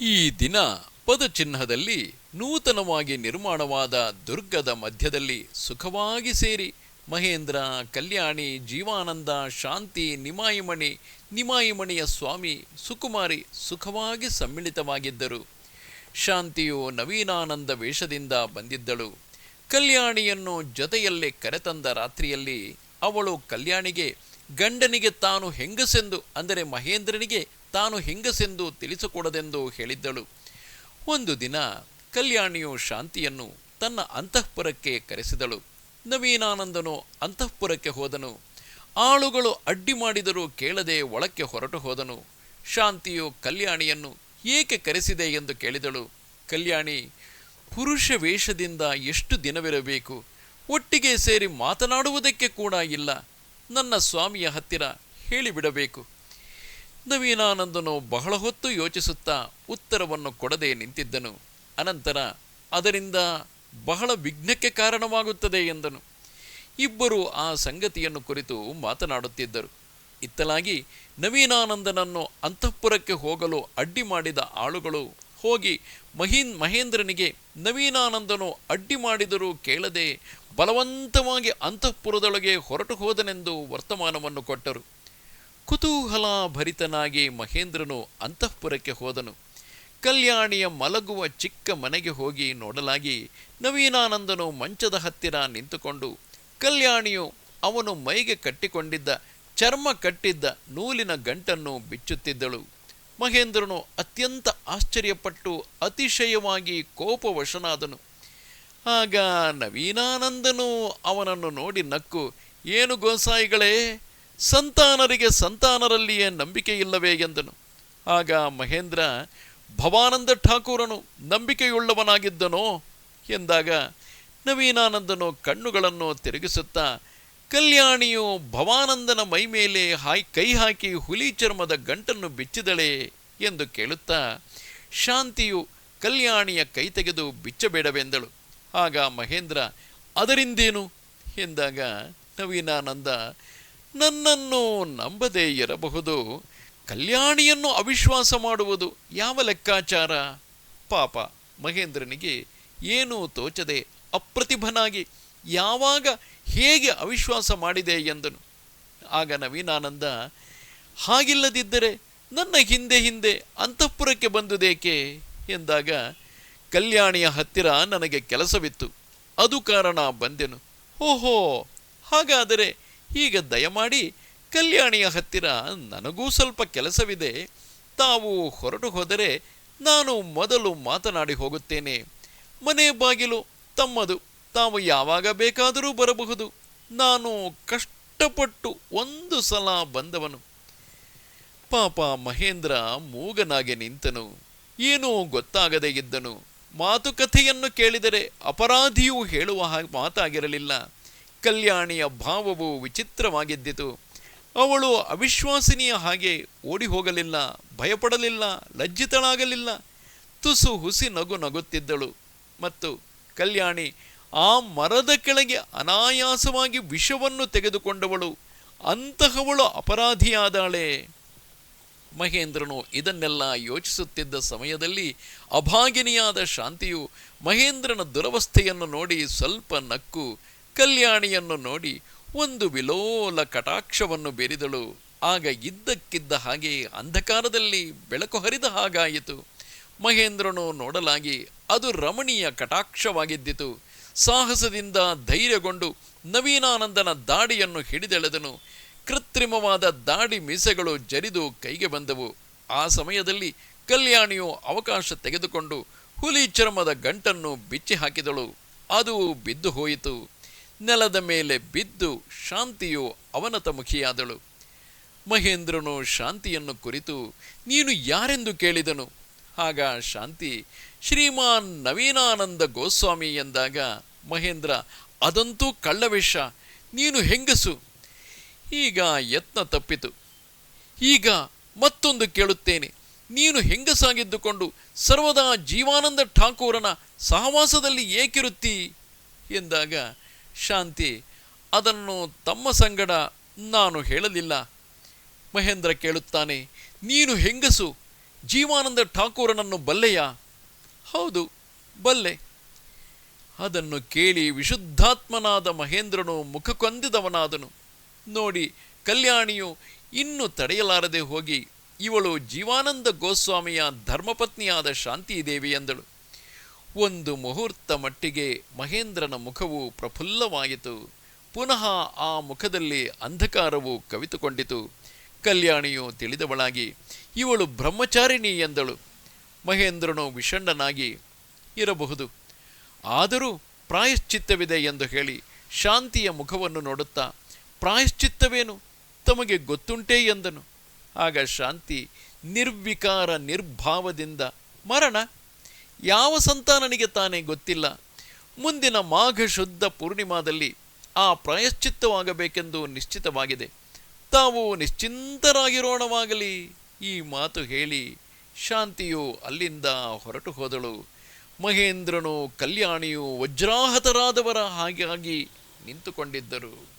ಈ ದಿನ ಪದಚಿಹ್ನದಲ್ಲಿ ನೂತನವಾಗಿ ನಿರ್ಮಾಣವಾದ ದುರ್ಗದ ಮಧ್ಯದಲ್ಲಿ ಸುಖವಾಗಿ ಸೇರಿ ಮಹೇಂದ್ರ, ಕಲ್ಯಾಣಿ, ಜೀವಾನಂದ, ಶಾಂತಿ, ನಿಮಾಯಿಮಣಿ, ನಿಮಾಯಿಮಣಿಯ ಸ್ವಾಮಿ ಸುಕುಮಾರಿ ಸುಖವಾಗಿ ಸಮ್ಮಿಳಿತವಾಗಿದ್ದರು. ಶಾಂತಿಯು ನವೀನಾನಂದ ವೇಷದಿಂದ ಬಂದಿದ್ದಳು. ಕಲ್ಯಾಣಿಯನ್ನು ಜೊತೆಯಲ್ಲೇ ಕರೆತಂದ ರಾತ್ರಿಯಲ್ಲಿ ಅವಳು ಕಲ್ಯಾಣಿಗೆ, ಗಂಡನಿಗೆ ತಾನು ಹೆಂಗಸೆಂದು ಅಂದರೆ ಮಹೇಂದ್ರನಿಗೆ ತಾನು ಹೆಂಗಸೆಂದು ತಿಳಿಸಿಕೊಡದೆಂದು ಹೇಳಿದ್ದಳು. ಒಂದು ದಿನ ಕಲ್ಯಾಣಿಯು ಶಾಂತಿಯನ್ನು ತನ್ನ ಅಂತಃಪುರಕ್ಕೆ ಕರೆಸಿದಳು. ನವೀನಾನಂದನು ಅಂತಃಪುರಕ್ಕೆ ಹೋದನು. ಆಳುಗಳು ಅಡ್ಡಿ ಮಾಡಿದರೂ ಕೇಳದೆ ಒಳಕ್ಕೆ ಹೊರಟು ಹೋದನು. ಶಾಂತಿಯು ಕಲ್ಯಾಣಿಯನ್ನು ಏಕೆ ಕರೆಸಿದೆ ಎಂದು ಕೇಳಿದಳು. ಕಲ್ಯಾಣಿ, ಪುರುಷ ವೇಷದಿಂದ ಎಷ್ಟು ದಿನವಿರಬೇಕು? ಒಟ್ಟಿಗೆ ಸೇರಿ ಮಾತನಾಡುವುದಕ್ಕೆ ಕೂಡ ಇಲ್ಲ. ನನ್ನ ಸ್ವಾಮಿಯ ಹತ್ತಿರ ಹೇಳಿಬಿಡಬೇಕು. ನವೀನಾನಂದನು ಬಹಳ ಹೊತ್ತು ಯೋಚಿಸುತ್ತಾ ಉತ್ತರವನ್ನು ಕೊಡದೆ ನಿಂತಿದ್ದನು. ಅನಂತರ, ಅದರಿಂದ ಬಹಳ ವಿಘ್ನಕ್ಕೆ ಕಾರಣವಾಗುತ್ತದೆ ಎಂದನು. ಇಬ್ಬರು ಆ ಸಂಗತಿಯನ್ನು ಕುರಿತು ಮಾತನಾಡುತ್ತಿದ್ದರು. ಇತ್ತಲಾಗಿ ನವೀನಾನಂದನನ್ನು ಅಂತಃಪುರಕ್ಕೆ ಹೋಗಲು ಅಡ್ಡಿ ಮಾಡಿದ ಆಳುಗಳು ಹೋಗಿ ಮಹೀನ್ ಮಹೇಂದ್ರನಿಗೆ, ನವೀನಾನಂದನು ಅಡ್ಡಿ ಮಾಡಿದರೂ ಕೇಳದೆ ಬಲವಂತವಾಗಿ ಅಂತಃಪುರದೊಳಗೆ ಹೊರಟು ಹೋದನೆಂದು ವರ್ತಮಾನವನ್ನು ಕೊಟ್ಟರು. ಕುತೂಹಲ ಭರಿತನಾಗಿ ಮಹೇಂದ್ರನು ಅಂತಃಪುರಕ್ಕೆ ಹೋದನು. ಕಲ್ಯಾಣಿಯ ಮಲಗುವ ಚಿಕ್ಕ ಮನೆಗೆ ಹೋಗಿ ನೋಡಲಾಗಿ ನವೀನಾನಂದನು ಮಂಚದ ಹತ್ತಿರ ನಿಂತುಕೊಂಡು, ಕಲ್ಯಾಣಿಯು ಅವನು ಮೈಗೆ ಕಟ್ಟಿಕೊಂಡಿದ್ದ, ಚರ್ಮ ಕಟ್ಟಿದ್ದ ನೂಲಿನ ಗಂಟನ್ನು ಬಿಚ್ಚುತ್ತಿದ್ದಳು. ಮಹೇಂದ್ರನು ಅತ್ಯಂತ ಆಶ್ಚರ್ಯಪಟ್ಟು ಅತಿಶಯವಾಗಿ ಕೋಪವಶನಾದನು. ಆಗ ನವೀನಾನಂದನು ಅವನನ್ನು ನೋಡಿ ನಕ್ಕು, ಏನು ಗೋಸಾಯಿಗಳೇ ಸಂತಾನರಿಗೆ ಸಂತಾನರಲ್ಲಿಯೇ ನಂಬಿಕೆ ಇಲ್ಲವೇ ಎಂದನು. ಆಗ ಮಹೇಂದ್ರ, ಭವಾನಂದ ಠಾಕೂರನು ನಂಬಿಕೆಯುಳ್ಳವನಾಗಿದ್ದನೋ? ಎಂದಾಗ, ನವೀನಾನಂದನು ಕಣ್ಣುಗಳನ್ನು ತಿರುಗಿಸುತ್ತಾ, ಕಲ್ಯಾಣಿಯು ಭವಾನಂದನ ಮೈ ಮೇಲೆ ಹಾಯ್, ಕೈ ಹಾಕಿ ಹುಲಿ ಚರ್ಮದ ಗಂಟನ್ನು ಬಿಚ್ಚಿದಳೆ? ಎಂದು ಕೇಳುತ್ತಾ, ಶಾಂತಿಯು ಕಲ್ಯಾಣಿಯ ಕೈ ತೆಗೆದು ಬಿಚ್ಚಬೇಡವೆಂದಳು. ಆಗ ಮಹೇಂದ್ರ, ಅದರಿಂದೇನು? ಎಂದಾಗ, ನವೀನಾನಂದ ನನ್ನನ್ನು ನಂಬದೇ ಇರಬಹುದು. ಕಲ್ಯಾಣಿಯನ್ನು ಅವಿಶ್ವಾಸ ಮಾಡುವುದು ಯಾವ ಲೆಕ್ಕಾಚಾರ? ಪಾಪ ಮಹೇಂದ್ರನಿಗೆ ಏನೂ ತೋಚದೆ ಅಪ್ರತಿಭನಾಗಿ ಯಾವಾಗ ಹೇಗೆ ಅವಿಶ್ವಾಸ ಮಾಡಿದೆ ಎಂದನು. ಆಗ ನವೀನಾನಂದ, ಹಾಗಿಲ್ಲದಿದ್ದರೆ ನನ್ನ ಹಿಂದೆ ಹಿಂದೆ ಅಂತಃಪುರಕ್ಕೆ ಬಂದುದೇಕೆ? ಎಂದಾಗ, ಕಲ್ಯಾಣಿಯ ಹತ್ತಿರ ನನಗೆ ಕೆಲಸವಿತ್ತು. ಅದು ಕಾರಣ ಬಂದೆನು. ಓಹೋ, ಹಾಗಾದರೆ ಈಗ ದಯಮಾಡಿ ಕಲ್ಯಾಣಿಯ ಹತ್ತಿರ ನನಗೂ ಸ್ವಲ್ಪ ಕೆಲಸವಿದೆ. ತಾವು ಹೊರಟು ಹೋದರೆ ನಾನು ಮೊದಲು ಮಾತನಾಡಿ ಹೋಗುತ್ತೇನೆ. ಮನೆ ಬಾಗಿಲು ತಮ್ಮದು. ತಾವು ಯಾವಾಗ ಬೇಕಾದರೂ ಬರಬಹುದು. ನಾನು ಕಷ್ಟಪಟ್ಟು ಒಂದು ಸಲ ಬಂದವನು. ಪಾಪ ಮಹೇಂದ್ರ ಮೂಗನಾಗೆ ನಿಂತನು. ಏನೂ ಗೊತ್ತಾಗದೇ ಇದ್ದನು. ಮಾತುಕತೆಯನ್ನು ಕೇಳಿದರೆ ಅಪರಾಧಿಯೂ ಹೇಳುವ ಮಾತಾಗಿರಲಿಲ್ಲ. ಕಲ್ಯಾಣಿಯ ಭಾವವು ವಿಚಿತ್ರವಾಗಿದ್ದಿತು. ಅವಳು ಅವಿಶ್ವಾಸಿನಿಯ ಹಾಗೆ ಓಡಿ ಹೋಗಲಿಲ್ಲ ಭಯಪಡಲಿಲ್ಲ, ಲಜ್ಜಿತಳಾಗಲಿಲ್ಲ. ತುಸು ಹುಸಿ ನಗು ನಗುತ್ತಿದ್ದಳು. ಮತ್ತು ಕಲ್ಯಾಣಿ ಆ ಮರದ ಕೆಳಗೆ ಅನಾಯಾಸವಾಗಿ ವಿಷವನ್ನು ತೆಗೆದುಕೊಂಡವಳು. ಅಂತಹವಳು ಅಪರಾಧಿಯಾದಾಳೆ. ಮಹೇಂದ್ರನು ಇದನ್ನೆಲ್ಲ ಯೋಚಿಸುತ್ತಿದ್ದ ಸಮಯದಲ್ಲಿ ಅಭಾಗಿನಿಯಾದ ಶಾಂತಿಯು ಮಹೇಂದ್ರನ ದುರವಸ್ಥೆಯನ್ನು ನೋಡಿ ಸ್ವಲ್ಪ ನಕ್ಕು ಕಲ್ಯಾಣಿಯನ್ನು ನೋಡಿ ಒಂದು ವಿಲೋಲ ಕಟಾಕ್ಷವನ್ನು ಬೆರಿದಳು. ಆಗ ಇದ್ದಕ್ಕಿದ್ದ ಹಾಗೆ ಅಂಧಕಾರದಲ್ಲಿ ಬೆಳಕು ಹರಿದ ಹಾಗಾಯಿತು. ಮಹೇಂದ್ರನು ನೋಡಲಾಗಿ ಅದು ರಮಣೀಯ ಕಟಾಕ್ಷವಾಗಿದ್ದಿತು. ಸಾಹಸದಿಂದ ಧೈರ್ಯಗೊಂಡು ನವೀನಾನಂದನ ದಾಡಿಯನ್ನು ಹಿಡಿದೆಳೆದನು. ಕೃತ್ರಿಮವಾದ ದಾಡಿ ಮೀಸೆಗಳು ಜರಿದು ಕೈಗೆ ಬಂದವು. ಆ ಸಮಯದಲ್ಲಿ ಕಲ್ಯಾಣಿಯು ಅವಕಾಶ ತೆಗೆದುಕೊಂಡು ಹುಲಿ ಚರ್ಮದ ಗಂಟನ್ನು ಬಿಚ್ಚಿ ಹಾಕಿದಳು ಅದು ಬಿದ್ದು ಹೋಯಿತು. ನೆಲದ ಮೇಲೆ ಬಿದ್ದು ಶಾಂತಿಯು ಅವನತ ಮುಖಿಯಾದಳು. ಮಹೇಂದ್ರನು ಶಾಂತಿಯನ್ನು ಕುರಿತು, ನೀನು ಯಾರೆಂದು ಕೇಳಿದನು? ಆಗ ಶಾಂತಿ, ಶ್ರೀಮಾನ್ ನವೀನಾನಂದ ಗೋಸ್ವಾಮಿ ಎಂದಾಗ, ಮಹೇಂದ್ರ, ಅದಂತೂ ಕಳ್ಳವೇಷ, ನೀನು ಹೆಂಗಸು? ಈಗ ಯತ್ನ ತಪ್ಪಿತು. ಈಗ ಮತ್ತೊಂದು ಕೇಳುತ್ತೇನೆ, ನೀನು ಹೆಂಗಸಾಗಿದ್ದುಕೊಂಡು ಸರ್ವದಾ ಜೀವಾನಂದ ಠಾಕೂರನ ಸಹವಾಸದಲ್ಲಿ ಏಕಿರುತ್ತಿ? ಎಂದಾಗ ಶಾಂತಿ. ಅದನ್ನು ತಮ್ಮ ಸಂಗಡ ನಾನು ಹೇಳಲಿಲ್ಲ. ಮಹೇಂದ್ರ ಕೇಳುತ್ತಾನೆ, ನೀನು ಹೆಂಗಸು? ಜೀವಾನಂದ ಠಾಕೂರನನ್ನು ಬಲ್ಲೆಯಾ? ಹೌದು, ಬಲ್ಲೆ. ಅದನ್ನು ಕೇಳಿ ವಿಶುದ್ಧಾತ್ಮನಾದ ಮಹೇಂದ್ರನು ಮುಖಕೊಂದಿದವನಾದನು ನೋಡಿ, ಕಲ್ಯಾಣಿಯು ಇನ್ನು ತಡೆಯಲಾರದೆ ಹೋಗಿ, ಇವಳು ಜೀವಾನಂದ ಗೋಸ್ವಾಮಿಯ ಧರ್ಮಪತ್ನಿಯಾದ ಶಾಂತಿದೇವಿ ಎಂದಳು. ಒಂದು ಮುಹೂರ್ತ ಮಟ್ಟಿಗೆ ಮಹೇಂದ್ರನ ಮುಖವು ಪ್ರಫುಲ್ಲವಾಯಿತು ಪುನಃ ಆ ಮುಖದಲ್ಲಿ ಅಂಧಕಾರವು ಕವಿತುಕೊಂಡಿತು. ಕಲ್ಯಾಣಿಯು ತಿಳಿದವಳಾಗಿ, ಇವಳು ಬ್ರಹ್ಮಚಾರಿಣಿ ಎಂದಳು. ಮಹೇಂದ್ರನು ವಿಷಣ್ಣನಾಗಿ ಇರಬಹುದು. ಆದರೂ ಪ್ರಾಯಶ್ಚಿತ್ತವಿದೆ ಎಂದು ಹೇಳಿ ಶಾಂತಿಯ ಮುಖವನ್ನು ನೋಡುತ್ತಾ, ಪ್ರಾಯಶ್ಚಿತ್ತವೇನು? ತಮಗೆ ಗೊತ್ತುಂಟೇ ಎಂದನು. ಆಗ ಶಾಂತಿ ನಿರ್ವಿಕಾರ ನಿರ್ಭಾವದಿಂದ, ಮರಣ? ಯಾವ ಸಂತಾನನಿಗೆ ತಾನೇ ಗೊತ್ತಿಲ್ಲ. ಮುಂದಿನ ಮಾಘ ಶುದ್ಧ ಪೂರ್ಣಿಮಾದಲ್ಲಿ ಆ ಪ್ರಾಯಶ್ಚಿತ್ತವಾಗಬೇಕೆಂದು ನಿಶ್ಚಿತವಾಗಿದೆ. ತಾವು ನಿಶ್ಚಿಂತರಾಗಿರೋಣವಾಗಲಿ. ಈ ಮಾತು ಹೇಳಿ ಶಾಂತಿಯು ಅಲ್ಲಿಂದ ಹೊರಟು ಹೋದಳು. ಮಹೇಂದ್ರನು ಕಲ್ಯಾಣಿಯು ವಜ್ರಾಹತರಾದವರ ಹಾಗಾಗಿ ನಿಂತುಕೊಂಡಿದ್ದರು.